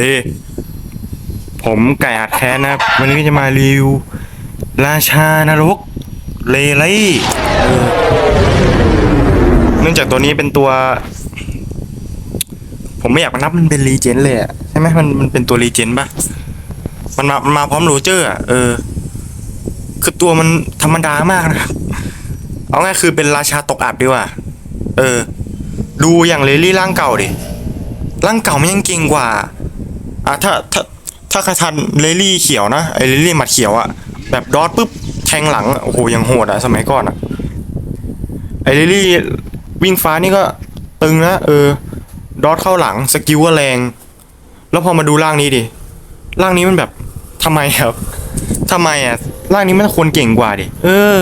ด้ผมไก่อัดแค้นนะครับ วันนี้จะมารีวิว ราชานรกเลไลเออเนื่องจากตัวนี้เป็นตัว ผมไม่อยากมานับมันเป็นรีเจนเลยอะใช่ไหมมันมันเป็นตัวรีเจนปะมันมามันมาพร้อมโรเจอร์อะเออ คือตัวมันธรรมดามากนะครับ เอาง่ายคือเป็นราชาตกอับดีกว่า เออ ดูอย่างเลลี่ร่างเก่าดิร่างเก่ามันยังเก่งกว่า อะถ้าถ้าถ้าครทันเลลี่เขียวนะไอเลลี่หมัดเขียวอะแบบดอทปุ๊บแทงหลังโอ้โหยังโหดอะสมัยก่อนอะไอเลลี่วิ่งฟ้านี่ก็ตึงนะเออดอทเข้าหลังสกิลก็แรง แล้วพอมาดูร่างนี้ดิร่างนี้มันแบบทำไมครับทำไมอะร่างนี้มันควรเก่งกว่าดิเออ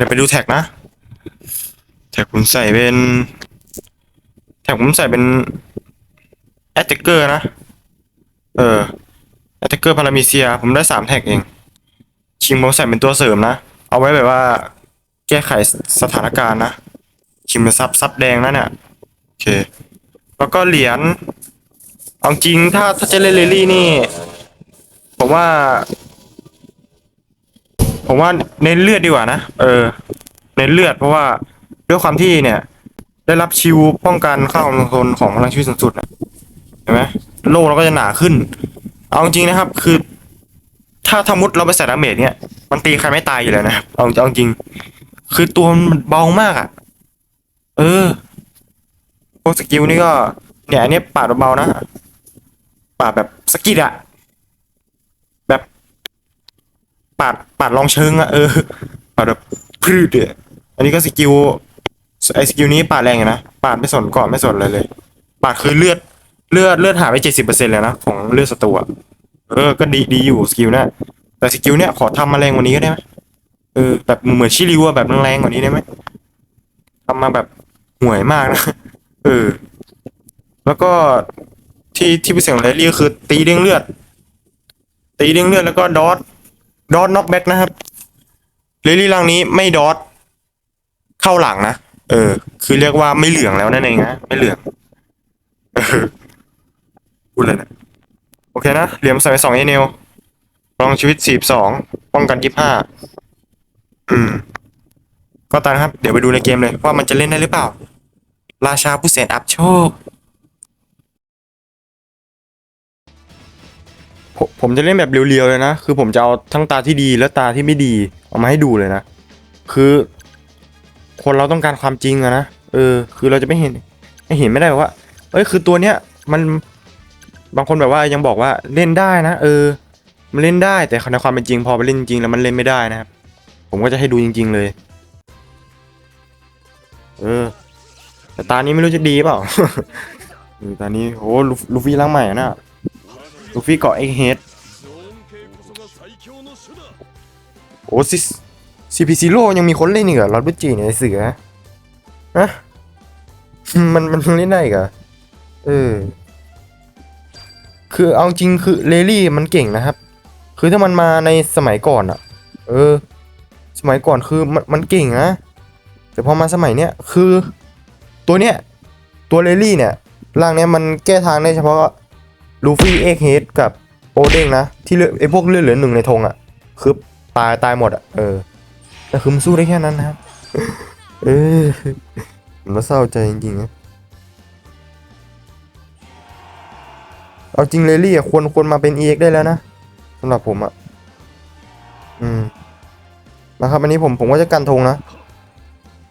เดี๋ยวไปดูแท็กนะ แท็กผมใส่เป็น แท็กผมใส่เป็นแอตเทเกอร์นะ เออแอตเทเกอร์พารามิเซีย ผมได้สามแท็กเอง ชิงผมใส่เป็นตัวเสริมนะ เอาไว้แบบว่า แก้ไขสถานการณ์นะ ชิงเป็นซับซับแดงนะเนี่ย โอเค แล้วก็เหรียญ เอาจริงถ้าถ้าจะเล่นเลลี่นี่ ผมว่า ผมว่าเน้นเลือดดีกว่านะ เออ เน้นเลือดเพราะว่าด้วยความที่เนี่ย ได้รับชิวป้องกันค่าความทนของพลังชีวิตสูงสุดนะเห็นไหมโลเราก็จะหนาขึ้น เอาจริงนะครับ คือ ถ้าทมุดเราไปใส่ดาเมจเนี่ย มันตีใครไม่ตายอยู่แล้วนะเอาเอาจริง คือตัวมันเบามากอะ่ะ เออพวกสกิลนี่ก็ เนี่ยอันนี้ปาดเบาๆนะปาดแบบสกิดอะบบ ปาดปาดลองเชิงอะเออปาดแบบพืดอะอันนี้ก็สกิลไอสกิลนี้ปาดแรงอยู่นะปาดไม่สนก่อนไม่สนเลยเลย ปาดคือเลือดเลือดเลือดหายไปเจ็ดสิบเปอร์เซ็นต์เลยนะของเลือดศัตรูอะเออก็ดีดีอยู่สกิลนะแต่สกิลเนี้ยขอทำมาแรงกว่านี้ก็ได้ไหมเออแบบเหมือนชิริวอะแบบแรงกว่านี้ได้ไหมทำมาแบบห่วยมากนะเออ แล้วก็ที่ที่พิเศษของเรลลี่ก็คือ ตีเด้งเลือด ตีเด้งเลือดแล้วก็ดอท ดอทน็อกแบ็กนะครับเรลลี่ร่างนี้ไม่ดอทเข้าหลังนะ เออ คือเรียกว่าไม่เหลืองแล้วนั่นเองนะ ไม่เหลืองพูดเลยนะ โอเคนะ เหลี่ยมใส่ไปสองเอเนลลองชีวิตสี่สองป้องกันยี่ห้าอืม ก็ตามครับ เดี๋ยวไปดูในเกมเลยว่ามันจะเล่นได้หรือเปล่า ราชาผู้แสนอับโชค ผมผมจะเล่นแบบเรียวๆเลยนะ คือผมจะเอาทั้งตาที่ดีและตาที่ไม่ดีเอามาให้ดูเลยนะ คือ คนเราต้องการความจริงอะนะ เออ คือเราจะไม่เห็น ไม่เห็นไม่ได้ว่า เอ้ย คือตัวเนี้ย มันบางคนแบบว่ายังบอกว่าเล่นได้นะ เออ มันเล่นได้แต่ในความเป็นจริงพอไปเล่นจริงแล้วมันเล่นไม่ได้นะครับ ผมก็จะให้ดูจริง ๆ เลย เออ แต่ตานี้ไม่รู้จะดีเปล่าตานี้โอ้ลูฟี่ร่างใหม่อะนะ ลูฟี่เกาะเอ็กเฮดโอ้ซิสซีพีซีโร่ยังมีคนเล่นอีกเหรอลอดบุจีเนี่ยเสือฮะมันมันเล่นได้เหรอเออ คือเอาจริงคือเลลี่มันเก่งนะครับ คือถ้ามันมาในสมัยก่อนอะเออ สมัยก่อนคือมันมันเก่งนะ แต่พอมาสมัยเนี้ยคือ ตัวเนี้ยตัวเลลี่เนี่ยร่างเนี้ยมันแก้ทางได้เฉพาะ ลูฟี่เอ็กเฮดกับโอเด้งนะ ที่เลือไอพวกเลือดเหลือหนึ่งในธงอะ คือตายตายหมดอะ เออแต่คือมันสู้ได้แค่นั้นนะครับ เออมก็เศร้าใจจริงๆนะเอาจริงเลลี่อะควรควรมาเป็นเอ็กได้แล้วนะสำหรับผมอะ อืมนะครับอันนี้ผมผมก็จะกันธงนะ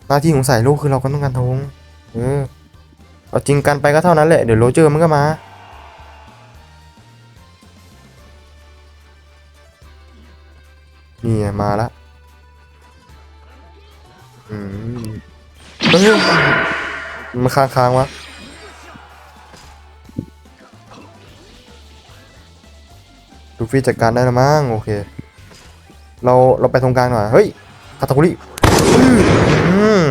หน้าที่ของสายลูกคือเราก็ต้องกันธงเออเอาจริงกันไปก็เท่านั้นแหละเดี๋ยวโรเจอร์มันก็มา นี่ไงมาละอืมเฮ้ยมันค้างค้างๆวะลูฟี่จัดการได้แล้วมั้งโอเค เราเราไปตรงกลางหน่อยเฮ้ยคาตาคุริอืม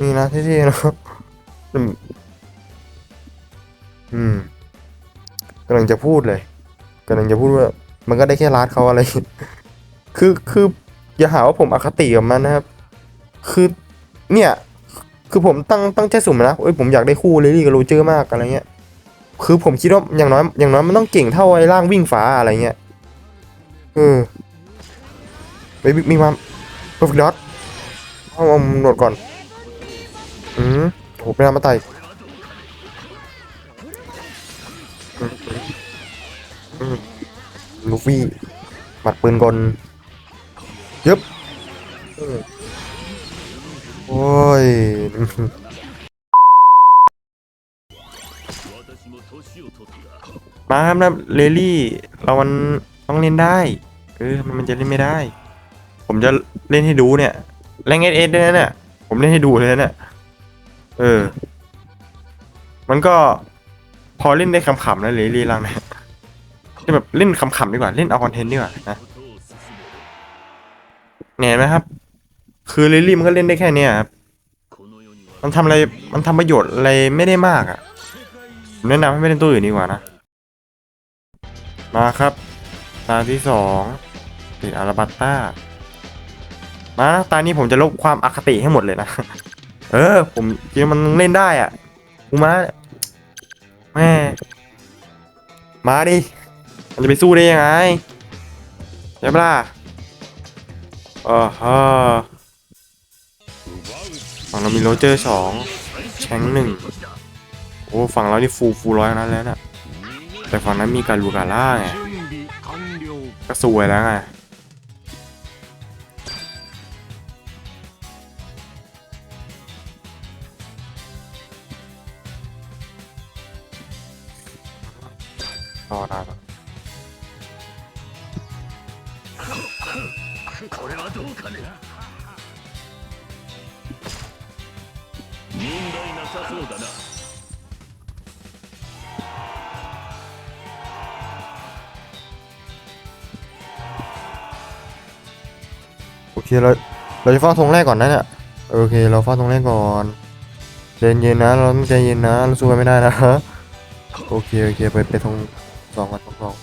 นี่นะเท่ๆนะอืมกำลังจะพูดเลยกำลังจะพูดว่า มันก็ได้แค่รัดเขาอะไร คือคืออย่าหาว่าผมอคติกับมันนะครับ คือเนี่ย คือผมตั้งตั้งใจสุ่มนะเอ้ยผมอยากได้คู่เลลี่กับโรเจอร์มากอะไรเงี้ย คือผมคิดว่าอย่างน้อยอย่างน้อยมันต้องเก่งเท่าไอ้ร่างวิ่งฟ้าอะไรเงี้ย เออไปมีมีความเพอร์ฟกดอทเอาเอาหนวดก่อน อืมโหเป็นอามาไตอืม ลูฟี่หมัดปืนกลยึบโอ้ยมาครับนะเลลี่ เรามันต้องเล่นได้เออมันจะเล่นไม่ได้ ผมจะเล่นให้ดูเนี่ยแรงเอสเอสด้วยนะเนี่ยผมเล่นให้ดูเลยนะเนี่ยเออ มันก็พอเล่นได้ขำๆนะเลลี่ลังเนี่ย จะแบบเล่นขำๆดีกว่าเล่นเอาคอนเทนต์ดีกว่านะเห็นไหมครับ คือเลลี่มันก็เล่นได้แค่เนี้ยครับมันทำอะไรมันทำประโยชน์อะไรไม่ได้มากอะผมแนะนำให้ไม่เล่นตัวอื่นดีกว่านะ มาครับตาที่สองติดอาราบัตต้ามาตานี้ผมจะลบความอคติให้หมดเลยนะ เออ ผมคิดว่ามันเล่นได้อะกูมาแม่มาดิ มันจะไปสู้ได้ยังไงใช่ปะล่ะอ๋อฮะฝั่งเรามีโรเจอร์สองแชงหนึ่งโอ้ฝั่งเรานี่ฟูฟูร้อยนั้นแล้วนะ่ะแต่ฝั่งนั้นมีการลูกาล่าไงก็สวยแล้วไงรอนด้ これはどうかね問題なさそうだな โอเคเราเราจะเฝ้าธงแรกก่อนนะเนี่ยโอเค เราเฝ้าธงแรกก่อนใจเย็นๆนะ เราต้องใจเย็นนะ เราสู้กันไม่ได้นะโอเคโอเคไปไปธงสองก่อนธงสอง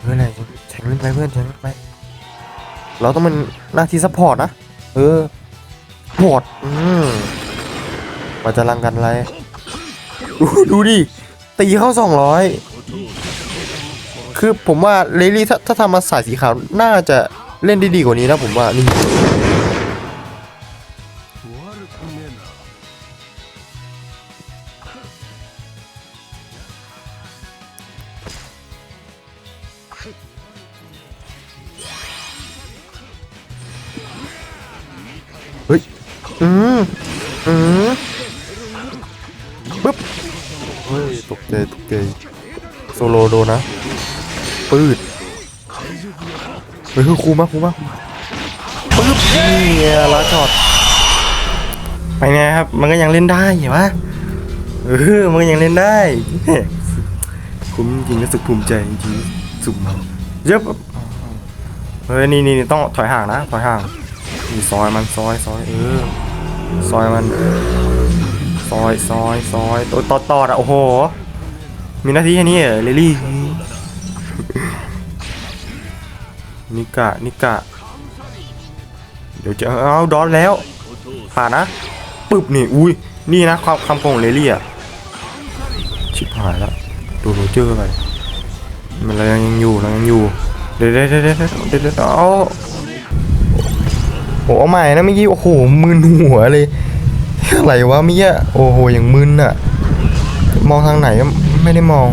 เพื่อนอะไรแทงเล่นไปเพื่อนแทงเล่นไป เราต้องเป็นหน้าที่ซัพพอร์ตนะ เออพอร์ตอืมมาจะรังกันอะไร ดูดูดิ ตีเข้าสองร้อยคือผมว่าเลลี่ถ้าถ้าทำมาสายสีขาว น่าจะเล่นได้ดีกว่านี้นะผมว่า นี่ อืมอืมปึ๊บเฮ้ยตกใจตกใจโซโลโดนนะปืดเฮ้ยคือคูมากคูมากปึ๊บนี่ไงลาช็อตไปไงครับ มันก็ยังเล่นได้เห็นปะเออมันก็ยังเล่นได้คุ้มจริงรู้สึกภูมิใจจริงๆสุดเยอะเฮ้ยนี่นี่นี่ต้องถอยห่างนะถอยห่างนี่ซอยมันซอยซอยเออ ซอยมัน ซอยซอยซอยตัวตอดตอดอะโอ้โห มีหน้าที่แค่นี้เหรอเลลี่ นิกะ นิกะ เดี๋ยวจะเอาดอนแล้ว ผ่านนะปึ๊บนี่ อุ้ย นี่นะความคำโกงเลลี่อะชิบหายแล้วดูโรเจอร์ไปมันเรายังอยู่เรายังอยู่ เดี๋ยวเดี๋ยวเดี๋ยวเดี๋ยวเดี๋ยวเดี๋ยวเอา โอ้เอาใหม่นะเมื่อกี้โอ้โหมึนหัวเลยอะไรวะเมียโอ้โหอย่างมึนอะมองทางไหนก็ไม่ได้มอง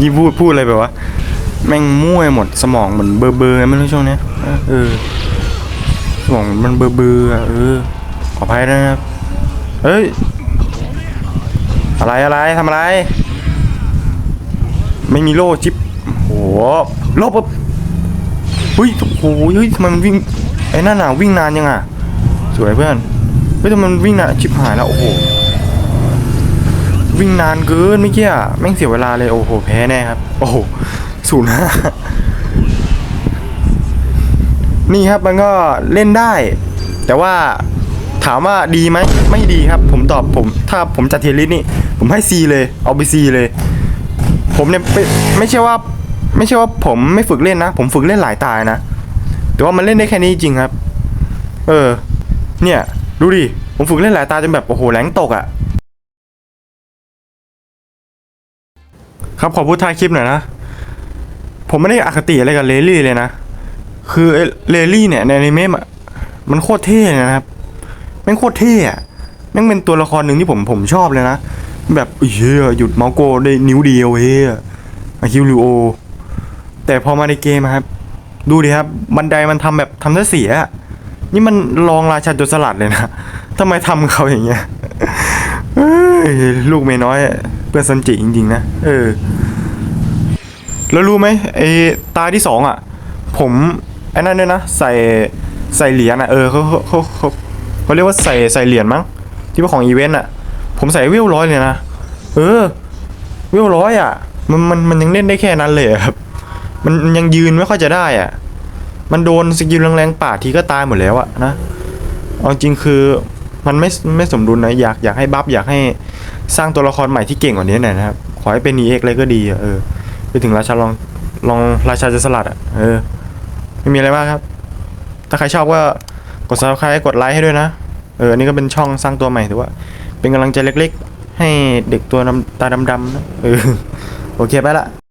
ยี่พูดพูดอะไรแบบว่าแม่งมั่วหมดสมองเหมือนเบอร์เบอร์ไม่รู้ช่วงเนี้ยเออสมองมันเบอร์เบอร์อะเออขออภัยนะครับเฮ้ยอะไรอะไรทำอะไร ไม่มีโล่จิ๊บโหโล่ปุ๊บเฮ้ยโอ้โหเฮ้ยทำไมมันวิ่งไอ้นั่นน่ะวิ่งนานยังอะสวยเพื่อนเฮ้ยทำไมมันวิ่งนานชิบหายแล้วโอ้โหวิ่งนานเกินเมื่อกี้อะแม่งเสียเวลาเลยโอ้โหแพ้แน่ครับ โอ้โหศูนย์ห้านี่ครับมันก็เล่นได้ แต่ว่าถามว่าดีไหมไม่ดีครับ ผมตอบผมถ้าผมจัดเทลิสนี่ ผมให้ C เลยเอาไป C เลย ผมเนี่ยไม่ใช่ว่า ไม่ใช่ว่าผมไม่ฝึกเล่นนะ ผมฝึกเล่นหลายตายนะ แต่ว่ามันเล่นได้แค่นี้จริงครับ เออ เนี่ย ดูดิ ผมฝึกเล่นหลายตาจนแบบ โอ้โหแรงตกอะ่ะ ครับขอพูดท้ายคลิปหน่อยนะ ผมไม่ได้อคติอะไรกับเลลี่เลยนะ คือเลลี่เนี่ยในอนิเมะมันโคตรเท่เลยนะครับแม่งโคตรเท่อะแม่งเป็นตัวละครหนึ่งที่ผมผมชอบเลยนะ แบบเฮียหยุดเมาส์โกได้นิ้วเดียวเฮียอาคิวริโอ แต่พอมาในเกมครับ ดูดิครับ บันไดมันทำแบบทำซะเสีย นี่มันลองราชาโจรสลัดเลยนะทำไมทำเขาอย่างเงี้ยลูกเมยน้อยเพื่อนซันจิจริงๆนะ เออ แล้วรู้ไหมไอ้ตาที่สองอะ ผมไอ้นั่นด้วยนะ ใส่ใส่เหรียญอะ เออเขาเขาเขาเขาเขาเรียกว่าใส่ใส่เหรียญมั้ง ที่เป็นของอีเวนต์อะ ผมใส่วิวร้อยเลยนะ เออวิวร้อยอะ มันมันมันยังเล่นได้แค่นั้นเลยครับมันมันยังยืนไม่ค่อยจะได้อะ มันโดนสกิลแรงๆป่าทีก็ตายหมดแล้วอะนะ เอาจริงคือมันไม่ไม่สมดุลนะอยากอยากให้บัฟอยากให้สร้างตัวละครใหม่ที่เก่งกว่านี้หน่อยนะครับ ขอให้เป็น EX เอ็กเลยก็ดีอเออไปถึงราชาลองลองราชาจะสลัดอะเออไม่มีอะไรมากครับ ถ้าใครชอบก็กด subscribe กดไลค์ให้ด้วยนะ เออ อันนี้ก็เป็นช่องสร้างตัวใหม่ถือว่า เป็นกำลังใจเล็กๆ ให้เด็กตัวดำตาดำๆนะเออโอเคไปละ